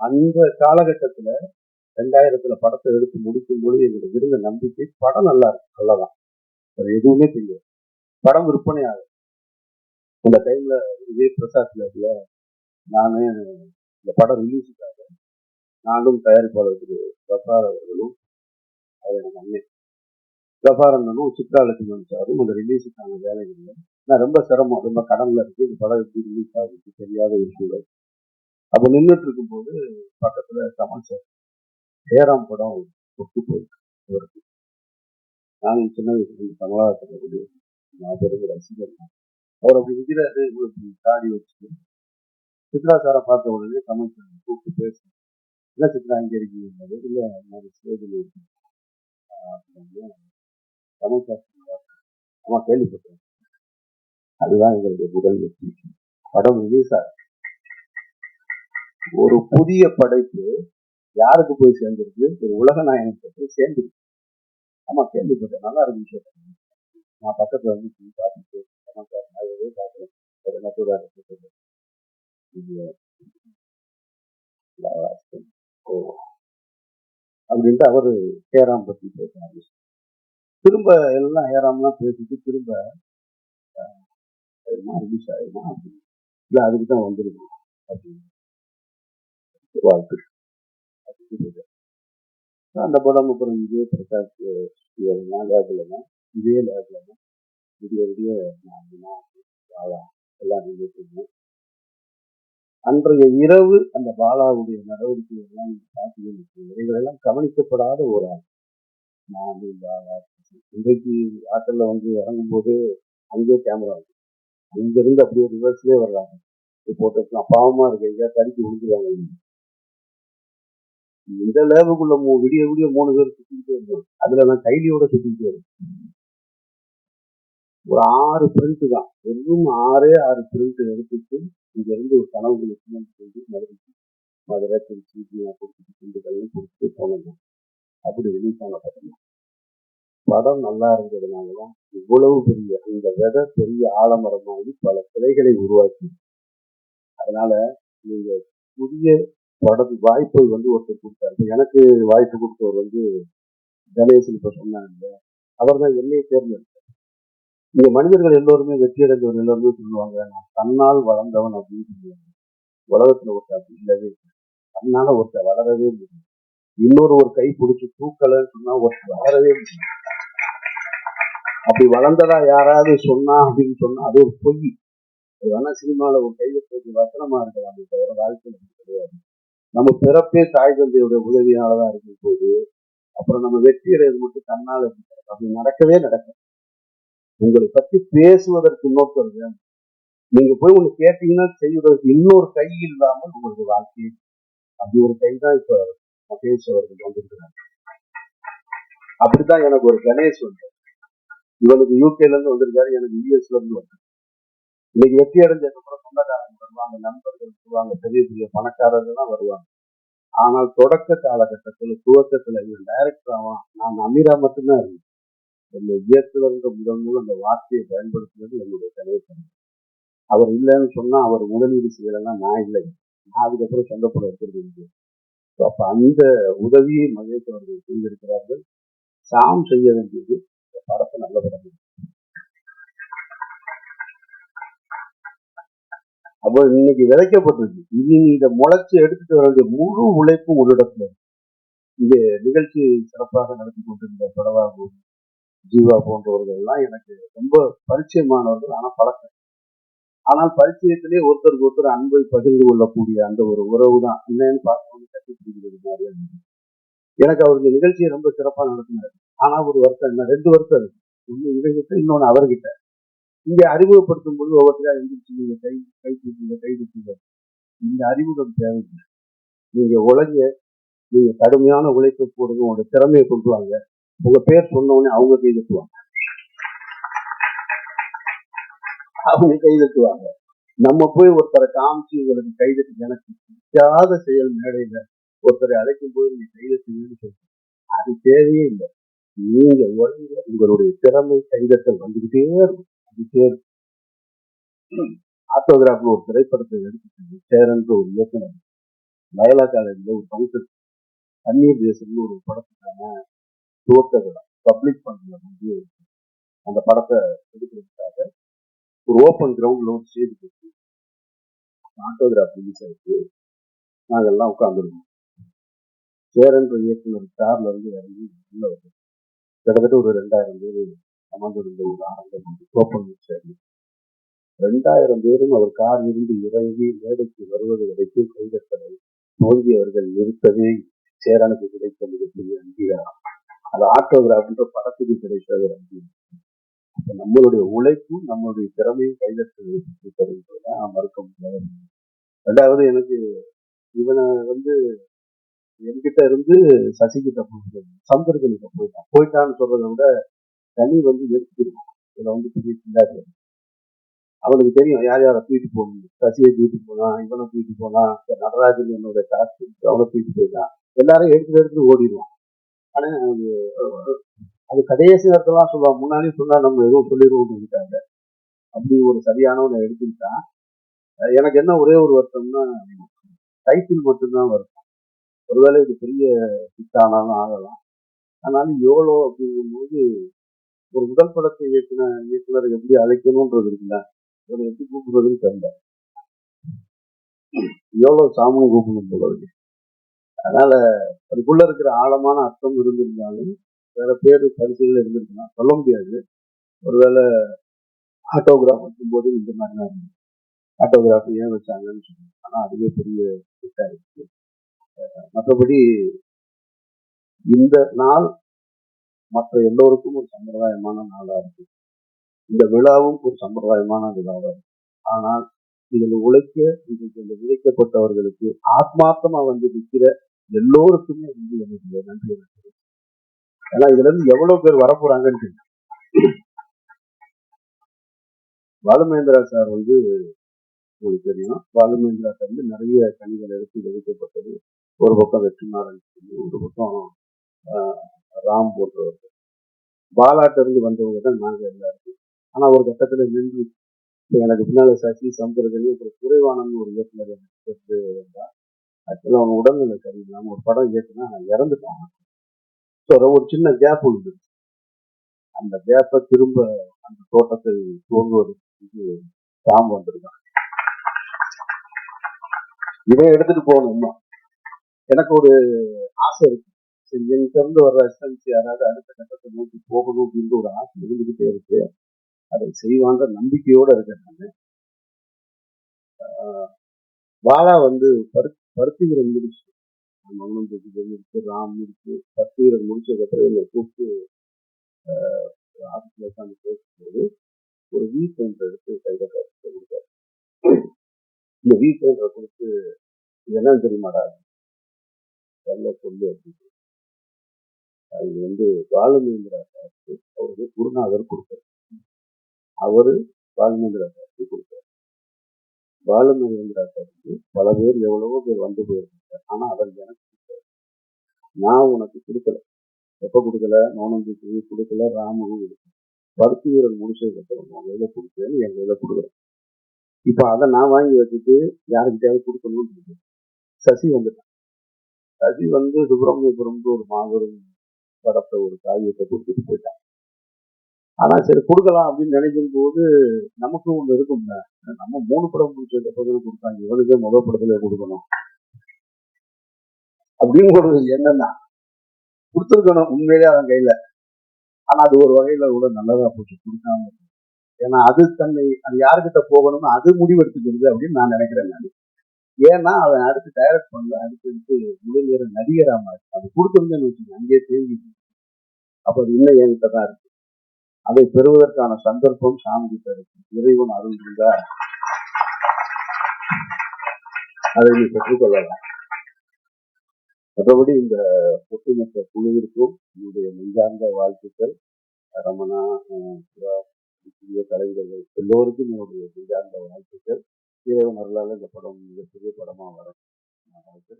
அந்த காலகட்டத்துல ரெண்டாயிரத்துல படத்தை எடுத்து முடிக்கும் பொழுது எங்களுக்கு இருந்த நம்பிக்கை படம் நல்லா இருக்கு அவ்வளவுதான். வேற எதுவுமே தெரியாது. படம் விற்பனை ஆகும் அந்த டைம்ல விஜய் பிரசாத் லேப்ல நானு இந்த படம் ரிலீஸுக்காக நானும் தயாரிப்பாளர் திரு கஃபார் அவர்களும் அது எனக்கு அண்ணன் கஃபார் அண்ணனும் சித்ரா சாரும் அந்த ரிலீஸுக்கான வேலைகளில் நான் ரொம்ப சிரமம் ரொம்ப கடனில் இருக்கு. இந்த படம் எப்படி ரிலீஸ் ஆகுது தெரியாத விஷயங்கள். அப்போ நின்றுட்டு இருக்கும்போது பக்கத்தில் கமல் சார் ஏறாம் படம் ஒட்டு போயிருக்கு அவருக்கு நானும் சின்ன வயசுல கமலாசனுடைய நான் பெரிய ரசிகர் தான். அவர் அப்படி நிற்கிறாரு இப்படி தாடி வச்சுட்டு. சித்ரா சாரை பார்த்த உடனே கமல் சார் கூப்பிட்டு பேச என்ன சித்ரா இங்க இருக்கீங்க இல்லை நான் ஸ்டேஜில் இருக்கேன். கமல் சார் ஆமாம் கேள்விப்பட்டேன். அதுதான் எங்களுடைய முதல் வெற்றி. படம் ரிலீஸ் ஆகும் ஒரு புதிய படைப்பு யாருக்கு போய் சேர்ந்துருக்கு? ஒரு உலக நாயகத்தை போய் சேர்ந்துருக்கு. ஆமா கேள்விப்பட்டேன். நல்லா இருக்கு நான் பக்கத்துல வந்து போய் பார்த்துட்டு கமல் சார் அப்படின்ட்டு அவரு ஹேராம் பத்தி பேச திரும்ப எல்லாம் ஹேராம்லாம் பேசிட்டு திரும்ப ரிலீஸ் ஆயிடுமா? அப்படின்னு. இல்லை அதுக்கு தான் வந்திருக்கோம். அப்படின்னு. வாழ்த்து அப்படின்னு அந்த படம் அப்புறம் இதே பிரகாஷ் நான் லேபில் இதே லேபில் விடிய விடிய நான் பாலா எல்லாம் நின்றுட்டு அன்றைய இரவு அந்த பாலாவுடைய நடவடிக்கை எல்லாம் பார்த்தீங்கன்னு இவைகளெல்லாம் கவனிக்கப்படாத ஒரு ஆள். நான் பாலா இன்றைக்கு ஆட்டல்ல வந்து இறங்கும்போது அங்கேயே கேமரா இருக்கு. அங்க அப்படியே ரிவர்ஸ்லேயே வர்றாங்க. போட்டோஸ்லாம் பாவமாக இருக்கு எங்கேயா தடுக்கி விழுந்துருவாங்க. இந்த லேபுக்குள்ள மூ- விடிய விடிய மூணு பேர் சுத்திக்கிட்டே இருந்தோம். அதுல நான் கைலியோட சுத்திக்கிட்டே இருந்தேன் ஒரு ஆறு பிரிண்ட் தான். வெறும் ஆறே ஆறு பிரிண்ட் எடுத்துட்டு இங்க இருந்து ஒரு கனவுகளுக்கு சொல்லி மறுபடியும் மதுரை திருச்சி கொடுத்துட்டு திண்டுக்கல்லாம் கொடுத்துட்டு போனோம். அப்படி ரிலீஸ் ஆன படம் படம் நல்லா இருந்ததுனாலதான் இவ்வளவு பெரிய அந்த விதை பெரிய ஆலமரமாகி பல கிளைகளை உருவாக்கி அதனால நீங்க புதிய படம் வாய்ப்பை வந்து ஒருத்தர் கொடுத்தாரு. எனக்கு வாய்ப்பு கொடுத்தவர் வந்து கணேசன் இப்போ சொன்னாங்க. அவர் தான் என்னை தேர்ந்தெடுத்தார். இங்கே மனிதர்கள் எல்லோருமே வெற்றி அடைந்தவர் எல்லோருமே சொல்லுவாங்க நான் தன்னால் வளர்ந்தவன் அப்படின்னு சொல்லுவாங்க. உலகத்துல ஒருத்தர் அப்படி இல்லவே தன்னால் தன்னால ஒருத்தர் வளரவே முடியும் இன்னொரு ஒரு கை பிடிச்சி தூக்கலன்னு சொன்னா ஒருத்தர் வளரவே முடியும் அப்படி வளர்ந்ததா யாராவது சொன்னா அப்படின்னு சொன்னா அது ஒரு பொய். அது வேணா சினிமால ஒரு கைவசத்துக்கு வசனமா இருக்கலாம். தவிர வாழ்க்கையில் அப்படி கிடையாது. நம்ம பிறப்பே தாய் தந்தையோட உதவியாலதான் இருக்கும் போது அப்புறம் நம்ம வெற்றி அடைவது மட்டும் தன்னால இருக்காது. அப்படி நடக்கவே நடக்கும் உங்களை பத்தி பேசுவதற்கு இன்னொருத்தர் வேணும் நீங்க போய் ஒண்ணு கேட்டீங்கன்னா செய்வதற்கு இன்னொரு கை இல்லாமல் உங்களுக்கு வாழ்க்கை அப்படி ஒரு கை தான் இப்ப மகேஷ் அவர்கள் வந்திருக்கிறாங்க அப்படித்தான் எனக்கு ஒரு கணேஷ் வந்து இவனுக்கு யூகேல இருந்து வந்திருக்காரு எனக்கு யூஎஸ்ல இருந்து வந்தாரு. இன்னைக்கு வெற்றி அடைஞ்சதுக்கு அப்புறம் சொந்தக்காரங்க வருவாங்க நண்பர்கள் வருவாங்க பெரிய பெரிய பணக்காரர்கள் தான் வருவாங்க. ஆனால் தொடக்க காலகட்டத்தில் துவக்கத்துல இவன் டைரக்டர் நான் அமீரா மட்டும்தான் இருந்தேன். இந்த இயக்குநர்ன்ற முதல் முதல் அந்த வார்த்தையை பயன்படுத்துவது என்னுடைய தலைவர் அவர் இல்லைன்னு சொன்னா அவர் முதலீடு செய்யலைன்னா நான் இல்லை. நான் அதுக்கப்புறம் சங்கப்பட வச்சிருக்கேன் ஸோ அப்போ அந்த உதவியை மகேஷ் அவர்கள் செய்திருக்கிறார்கள். சாம் செய்ய வேண்டியது இந்த படத்தை நல்ல படம் அப்போ இன்னைக்கு விதைக்கப்பட்டிருக்கு. இனி இதை முளைச்சு எடுத்துட்டு வர வேண்டிய முழு உழைப்பும் ஒரு இடத்துல இங்கே நிகழ்ச்சி சிறப்பாக நடத்தி கொண்டிருந்த படவாகு ஜீவா போன்றவர்கள் எல்லாம் எனக்கு ரொம்ப பரிச்சயமானவர்கள் ஆனால் பழக்கம். ஆனால் பரிச்சயத்திலே ஒருத்தருக்கு ஒருத்தர் அன்பை பகிர்ந்து கொள்ளக்கூடிய அந்த ஒரு உறவு தான். என்னன்னு பார்க்கணும் கட்டி பிடிக்கிறது எனக்கு அவருடைய நிகழ்ச்சியை ரொம்ப சிறப்பாக நடத்தினார். ஆனால் ஒரு வருத்தம் என்ன? ரெண்டு வருத்தம் இருக்கு. ஒண்ணு இவங்கிட்ட இன்னொன்னு அவர்கிட்ட. இங்க அறிமுகப்படுத்தும் போது ஒவ்வொருத்தரா எந்திரிச்சு நீங்க கை கை தூக்குங்க கை தூக்குங்க. இந்த அறிமுகம் தேவையில்லை. நீங்க உழைங்க நீங்க கடுமையான உழைப்பு போடுங்க உங்களோட திறமையை கொண்டு வாங்க. உங்க பேர் சொன்ன உடனே அவங்க கை தட்டுவாங்க. அவங்க கை தட்டுவாங்க. நம்ம போய் ஒருத்தரை காமிச்சு உங்களுக்கு கைதட்டு எனக்கு பிடிக்காத செயல் மேடையில ஒருத்தரை அழைக்கும் போது நீங்க கைதட்டுங்கன்னு தட்டுவீங்கன்னு அது தேவையே இல்லை. நீங்க உழைங்க உங்களுடைய திறமை கைதட்டல் வந்துகிட்டே இருக்கும். வந்துகிட்டே ஆட்டோகிராஃப்ல ஒரு திரைப்படத்தை எடுத்துட்டு சேரன்ற ஒரு இயக்குனர் லயலா காலேஜ்ல ஒரு பங்கு தண்ணீர் தேசம்னு ஒரு படத்துக்கான துவக்க விழா பப்ளிக் ஃபண்ட்ல வந்து அந்த படத்தை எடுக்கிறதுக்காக ஒரு ஓப்பன் கிரவுண்ட்ல ஒரு ஸ்டேஜ் போட்டு ஆட்டோகிராஃப் ரிலீஸ் ஆயிடுச்சு நாங்கெல்லாம் உட்காந்துருக்கோம் சேரன்ற இயக்குனர் கார்ல இருந்து இறங்கி உள்ள வந்து கிட்டத்தட்ட ஒரு ரெண்டாயிரம் பேர் அமர்ந்திருந்த ஒரு அரங்கம் ஓப்பன் சேர்ந்து ரெண்டாயிரம் பேரும் அவர் கார் இருந்து இறங்கி மேடைக்கு வருவது வரைக்கும் கைதட்டலை. தோல்வியவர்கள் நிறுத்தவே சேரனுக்கு கிடைத்த மிகப்பெரிய அங்கீகாரம். அது ஆட்டோகிராஃப்ன்ற படத்துக்கு கிடைத்த ஒரு அங்கீகாரம் நம்மளுடைய உழைப்பும் நம்மளுடைய திறமையும் கைதட்டுவதை மறுக்க முடியாது. ரெண்டாவது எனக்கு இவனை வந்து என்கிட்ட இருந்து சசிகிட்ட போயிட்டான். சந்தர்கனிட்ட போயிட்டான். போயிட்டான்னு சொல்றதை விட தனி வந்து எடுத்துருவான் இதில் வந்து பெரிய பிள்ளாடி அவனுக்கு தெரியும் யார் யாரை தூக்கிட்டு போகணும்? சசியை தூக்கிட்டு போனான் இவனை தூக்கிட்டு போனான் இந்த நடராஜன் என்னோட காசு அவனை தூக்கிட்டு போயிட்டான் எல்லாரும் எடுத்து எடுத்து ஓடிடுவான். ஆனால் அது அது கடைசி நேரத்தெல்லாம் சொல்லுவான் முன்னாடி சொன்னால் நம்ம எதுவும் சொல்லிடுவோம் இருக்காங்க அப்படி ஒரு சரியானவனை எடுத்துக்கிட்டான் எனக்கு என்ன ஒரே ஒரு வருத்தம்னா டைட்டில் மட்டும்தான் வருத்தம் ஒருவேளை இது பெரிய ஹிட்டானாலும் ஆகலாம். ஆனாலும் எவ்வளோ அப்படிங்கும்போது ஒரு முதல் படத்தை இயக்குன இயக்குனர் எப்படி அழைக்கணும்ன்றது இருக்குல்ல? இவரை எப்படி கூப்பிடுறதுன்னு தெரியல. எவ்வளவு சாமம் கூப்பிடணும் போல இருக்கு. அதனால அதுக்குள்ள இருக்கிற ஆழமான அர்த்தம் இருந்திருந்தாலும் வேற பேர் பரிசுகள் இருந்திருக்கலாம். சொல்ல முடியாது. ஒருவேளை ஆட்டோகிராஃப் வைக்கும்போது இந்த மாதிரி தான் இருந்தது ஆட்டோகிராஃப் ஏன் வச்சாங்கன்னு சொன்னாங்க ஆனால் அதுவே பெரிய இருக்கு. மற்றபடி இந்த நாள் மற்ற எல்லோருக்கும் ஒரு சம்பிரதாயமான நாளா இருக்கு. இந்த விழாவும் ஒரு சம்பிரதாயமான விழாவா இருக்கு. ஆனால் இதில் உழைக்க இன்றைக்கு இந்த விதைக்கப்பட்டவர்களுக்கு ஆத்மார்த்தமா வந்து நிற்கிற எல்லோருக்குமே வந்து என்னுடைய நன்றி ஏன்னா இதுல இருந்து எவ்வளவு பேர் வரப்போறாங்கன்னு தெரியும். பாலுமேந்திரா சார் வந்து உங்களுக்கு தெரியும். பாலுமேந்திரா சார் வந்து நிறைய கணிகள் எடுத்து விதைக்கப்பட்டது. ஒரு பக்கம் வெற்றிமாறன் சொல்லி ஒரு பக்கம் ராம் போன்றவர்கள். பாலாட்ட இருந்து வந்தவங்க தான் நாங்க எல்லாருக்கும் ஆனா ஒரு கட்டத்துல நின்று எனக்கு பின்னால் சசி சம்பரதனி அப்புறம் குறைவானன்னு ஒரு இயக்குனர் எனக்கு இருந்தா ஆக்சுவலாக அவங்க உடல்நிலை சரியில்லாம ஒரு படம் இயக்குனா நான் இறந்துட்டான். ஸோ ஒரு சின்ன கேப் உண்டு அந்த கேப்பை திரும்ப அந்த தோட்டத்தை தோங்குவதற்கு சாம்பு வந்திருக்கான் இதை எடுத்துட்டு போகணும்? எனக்கு ஒரு ஆசை இருக்கு. சரி இருந்து வர்ற எஸ்என்சி யாராவது அடுத்த கட்டத்தை நோக்கி போகணும் அப்படின்ற ஒரு ஆசை இருந்துகிட்டே இருக்கு. அதை செய்வான்ற நம்பிக்கையோட இருக்கேன் நான் வாழா வந்து பரு பருத்தி வீரன் முடிச்சு. மௌனம் முடிச்சு ராம் முடிச்சு பருத்தி வீரன் முடிச்சதுக்கப்புறம் என்னை கூப்பிட்டு ஆஃபீஸில் உட்காந்து பேசும்போது ஒரு வீ பெயிண்டர் எடுத்து கையில் கொடுத்தாரு. இந்த வீ பெயிண்டரை கொடுத்து இதெல்லாம் தெரியுமாடா? சொல்ல சொல்லு அப்படின்னு. அது வந்து பாலுமேந்திரா சாருக்கு அவருக்கு குருநாதர் கொடுத்தாரு. அவரு பாலுமேந்திரா சாஸ்திரி கொடுத்தாரு. பாலுமகேந்திரா சாஸ்திரி பல பேர் எவ்வளவோ பேர் வந்து போயிருக்காங்க. ஆனா அவர் எனக்கு கொடுத்தாரு நான் உனக்கு கொடுக்கல. எப்ப கொடுக்கல? மௌனஞ்சிக்கு கொடுக்கல. ராமனும் கொடுக்கல. பருத்தி வீரர் முடிச்சதுக்கு அப்புறம் உன் கையில கொடுக்குறேன்னு என் கையில கொடுக்குறேன் இப்போ அதை நான் வாங்கி வச்சுட்டு யாருக்கிட்டையாவது கொடுக்கணும்னு சசி வந்துட்டான். சசி வந்து சுப்பிரமணியபுரம்னு ஒரு மாபெரும் படத்தை ஒரு காவியத்தை கொடுத்துட்டு போயிட்டான் ஆனா சரி கொடுக்கலாம் அப்படின்னு நினைக்கும் போது நமக்கும் ஒண்ணு இருக்கும்ல நம்ம மூணு படம் முடிச்சதுக்கு அப்புறம் கொடுத்தாங்க. இவனுக்கே முதல் படத்துல கொடுக்கணும். அப்படின்னு ஒரு என்னன்னா கொடுத்துருக்கணும் உண்மையிலே அவன் கையில. ஆனா அது ஒரு வகையில கூட நல்லதா போச்சு கொடுக்காம. ஏன்னா அது தன்னை அது யாருக்கிட்ட போகணும்னு அது முடிவெடுத்துக்கிறது அப்படின்னு நான் நினைக்கிறேன் நான். ஏன்னா அவன் அடுத்து டைரக்ட் பண்ணல அடுத்து அடுத்து முதல் நடிகரா மாறி அது கொடுத்துருந்தேன்னு வச்சுக்கோங்க அங்கேயே தேங்கி அப்போ அது இன்னும் என்கிட்ட தான் இருக்கு. அதை பெறுவதற்கான சந்தர்ப்பம் சாமி கிட்ட இருக்கு. இறைவன் அருள் இருந்தா அதை நீ பெற்றுக்கொள்ளலாம் மற்றபடி இந்த ஒட்டுமொத்த குழுவிற்கும் என்னுடைய நெஞ்சார்ந்த வாழ்த்துக்கள். ரமணா புதிய கலைஞர்கள் எல்லோருக்கும் என்னுடைய நெஞ்சார்ந்த வாழ்த்துக்கள். இறைவன் அருளால் இந்த படம் மிகப்பெரிய படமாக வர நன்றி.